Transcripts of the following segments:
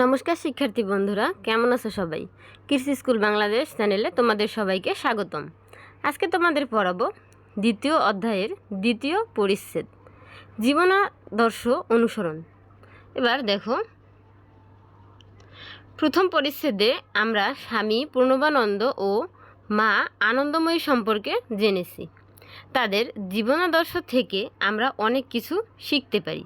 নমস্কার, শিক্ষার্থী বন্ধুরা। কেমন আছো সবাই? কৃষি স্কুল বাংলাদেশ চ্যানেলে তোমাদের সবাইকে স্বাগতম। আজকে তোমাদের পড়াবো দ্বিতীয় অধ্যায়ের দ্বিতীয় পরিচ্ছেদ, জীবনাদর্শ অনুসরণ। এবার দেখো, প্রথম পরিচ্ছেদে আমরা স্বামী পূর্ণবানন্দ ও মা আনন্দময়ী সম্পর্কে জেনেছি। তাদের জীবনাদর্শ থেকে আমরা অনেক কিছু শিখতে পারি।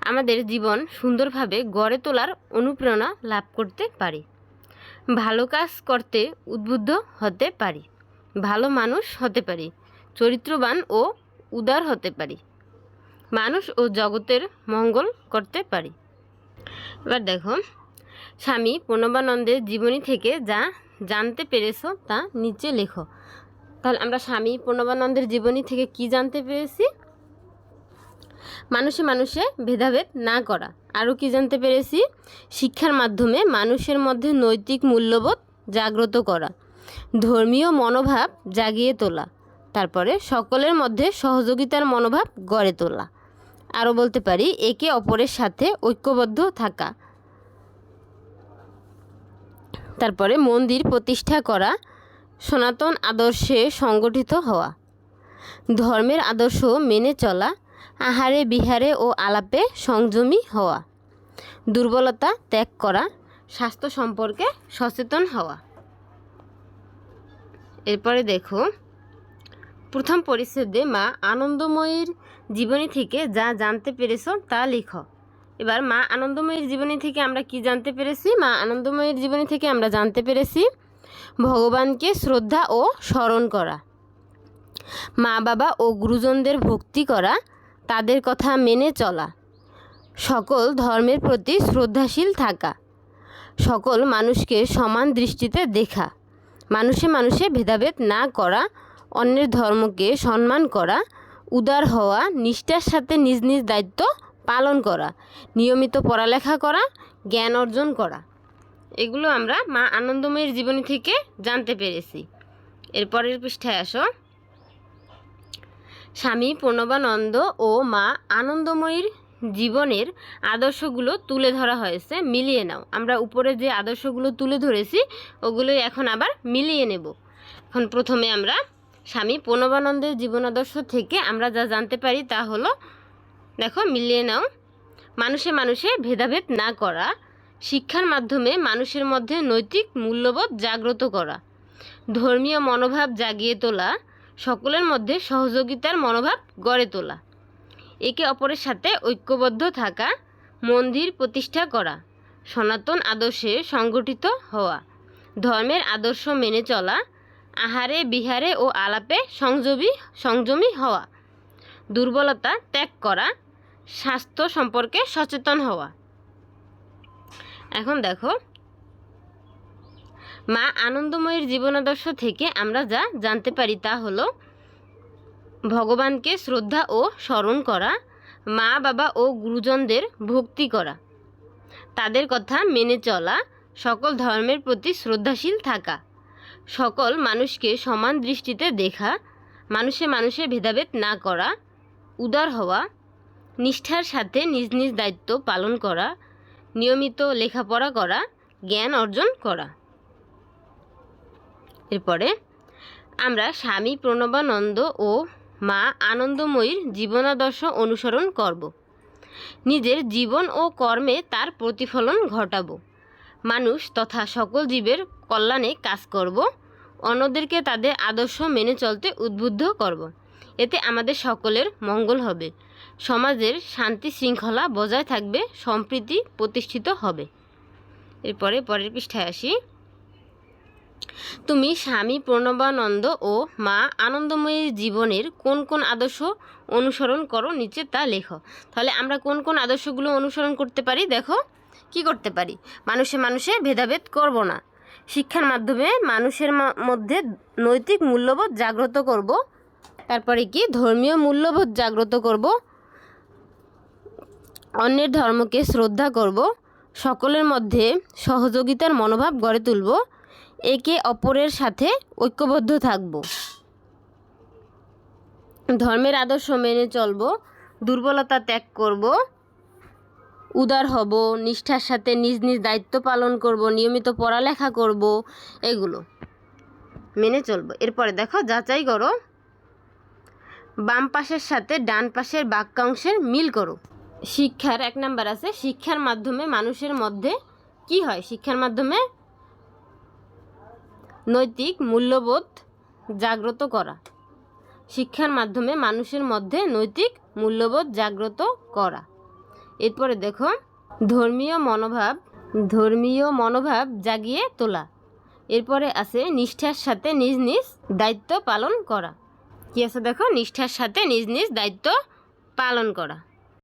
আমাদের জীবন সুন্দরভাবে গড়ে তোলার অনুপ্রেরণা লাভ করতে পারি। ভালো কাজ করতে উদ্বুদ্ধ হতে পারি। ভালো মানুষ হতে পারি। চরিত্রবান ও উদার হতে পারি। মানুষ ও জগতের মঙ্গল করতে পারি। এবার দেখো, স্বামী প্রণবানন্দের জীবনী থেকে যা জানতে পেরেছ তা নিচে লেখো। তাহলে আমরা স্বামী প্রণবানন্দের জীবনী থেকে কি জানতে পেরেছি? মানুষে মানুষে ভেদাভেদ না করা। আরও কি জানতে পেরেছি? শিক্ষার মাধ্যমে মানুষের মধ্যে নৈতিক মূল্যবোধ জাগ্রত করা। ধর্মীয় মনোভাব জাগিয়ে তোলা। তারপরে সকলের মধ্যে সহযোগিতার মনোভাব গড়ে তোলা। আরও বলতে পারি, একে অপরের সাথে ঐক্যবদ্ধ থাকা। তারপরে মন্দির প্রতিষ্ঠা করা, সনাতন আদর্শে সংগঠিত হওয়া। ধর্মের আদর্শ মেনে চলা আহারে বিহারে ও আলাপে সংযমী হওয়া। দুর্বলতা ত্যাগ করা, স্বাস্থ্য সম্পর্কে সচেতন হওয়া। এরপরে দেখো, প্রথম পরিচ্ছেদে মা আনন্দময়ীর জীবনী থেকে যা জানতে পেরেছ তা লিখো। এবার মা আনন্দময়ীর জীবনী থেকে আমরা কি জানতে পেরেছি? মা আনন্দময়ীর জীবনী থেকে আমরা জানতে পেরেছি ভগবানকে শ্রদ্ধা ও স্মরণ করা মা বাবা ও গুরুজনদের ভক্তি করা তাদের কথা মেনে চলা। সকল ধর্মের প্রতি শ্রদ্ধাশীল থাকা। সকল মানুষকে সমান দৃষ্টিতে দেখা। মানুষে মানুষে ভেদাভেদ না করা, অন্যের ধর্মকে সম্মান করা, উদার হওয়া, নিষ্ঠার সাথে নিজ নিজ দায়িত্ব পালন করা, নিয়মিত পড়ালেখা করা, জ্ঞান অর্জন করা। এগুলো আমরা মা আনন্দময়ীর জীবনী থেকে জানতে পেরেছি। এরপরের পৃষ্ঠায় আসো। স্বামী প্রণবানন্দ ও মা আনন্দময়ীর জীবনের আদর্শগুলো তুলে ধরা হয়েছে, মিলিয়ে নাও। আমরা উপরে যে আদর্শগুলো তুলে ধরেছি, ওগুলোই এখন আবার মিলিয়ে নেব। এখন প্রথমে আমরা স্বামী প্রণবানন্দের জীবন আদর্শ থেকে আমরা যা জানতে পারি তা হলো, দেখো, মিলিয়ে নাও। মানুষে মানুষে ভেদাভেদ না করা, শিক্ষার মাধ্যমে মানুষের মধ্যে নৈতিক মূল্যবোধ জাগ্রত করা, ধর্মীয় মনোভাব জাগিয়ে তোলা সকলের মধ্যে সহযোগিতার মনোভাব গড়ে তোলা। একে অপরের সাথে ঐক্যবদ্ধ থাকা, মন্দির প্রতিষ্ঠা করা, সনাতন আদর্শে সংগঠিত হওয়া, ধর্মের আদর্শ মেনে চলা, আহারে, বিহারে ও আলাপে সংযমী সংযমী হওয়া, দুর্বলতা ত্যাগ করা, স্বাস্থ্য সম্পর্কে সচেতন হওয়া। এখন দেখো মা আনন্দময়ীর জীবনাদর্শ থেকে আমরা যা জানতে পারি তা হলো ভগবানকে শ্রদ্ধা ও স্মরণ করা, মা, বাবা ও গুরুজনদের ভক্তি করা। তাদের কথা মেনে চলা, সকল ধর্মের প্রতি শ্রদ্ধাশীল থাকা, সকল মানুষকে সমান দৃষ্টিতে দেখা, মানুষে মানুষে ভেদাভেদ না করা, উদার হওয়া, নিষ্ঠার সাথে নিজ নিজ দায়িত্ব পালন করা, নিয়মিত লেখাপড়া করা, জ্ঞান অর্জন করা। এরপরে আমরা স্বামী প্রণবানন্দ ও মা আনন্দময়ীর জীবনাদর্শ অনুসরণ করব। নিজের জীবন ও কর্মে তার প্রতিফলন ঘটাব। মানুষ তথা সকল জীবের কল্যাণে কাজ করব। অন্যদেরকে তাদের আদর্শ মেনে চলতে উদ্বুদ্ধ করব। এতে আমাদের সকলের মঙ্গল হবে। সমাজের শান্তি শৃঙ্খলা বজায় থাকবে, সম্প্রীতি প্রতিষ্ঠিত হবে। এরপরে পরের পৃষ্ঠায় আসি। তুমি স্বামী প্রণবানন্দ ও মা আনন্দময়ীর জীবনের কোন কোন আদর্শ অনুসরণ করো নিচে তা লেখো। তাহলে আমরা কোন কোন আদর্শগুলো অনুসরণ করতে পারি? দেখো, কি করতে পারি? মানুষে মানুষে ভেদাভেদ করব না। শিক্ষার মাধ্যমে মানুষের মধ্যে নৈতিক মূল্যবোধ জাগ্রত করব। তারপরে কি? ধর্মীয় মূল্যবোধ জাগ্রত করব। অন্যের ধর্মকে শ্রদ্ধা করব। সকলের মধ্যে সহযোগিতার মনোভাব গড়ে তুলব। একে অপরের সাথে ঐক্যবদ্ধ থাকব। ধর্মের আদর্শ মেনে চলব, দুর্বলতা ত্যাগ করব, উদার হব, নিষ্ঠার সাথে নিজ নিজ দায়িত্ব পালন করব, নিয়মিত পড়ালেখা করব, এগুলো মেনে চলব। এরপরে দেখো, যাচাই করো। বাম পাশের সাথে ডান পাশের বাক্যাংশের মিল করো। শিক্ষার, এক নাম্বার আছে, শিক্ষার মাধ্যমে মানুষের মধ্যে কি হয়? শিক্ষার মাধ্যমে নৈতিক মূল্যবোধ জাগ্রত করা। শিক্ষার মাধ্যমে মানুষের মধ্যে নৈতিক মূল্যবোধ জাগ্রত করা। এরপরে দেখো, ধর্মীয় মনোভাব ধর্মীয় মনোভাব জাগিয়ে তোলা। এরপরে আছে নিষ্ঠার সাথে নিজ নিজ দায়িত্ব পালন করা। কি আছে দেখো? নিষ্ঠার সাথে নিজ নিজ দায়িত্ব পালন করা।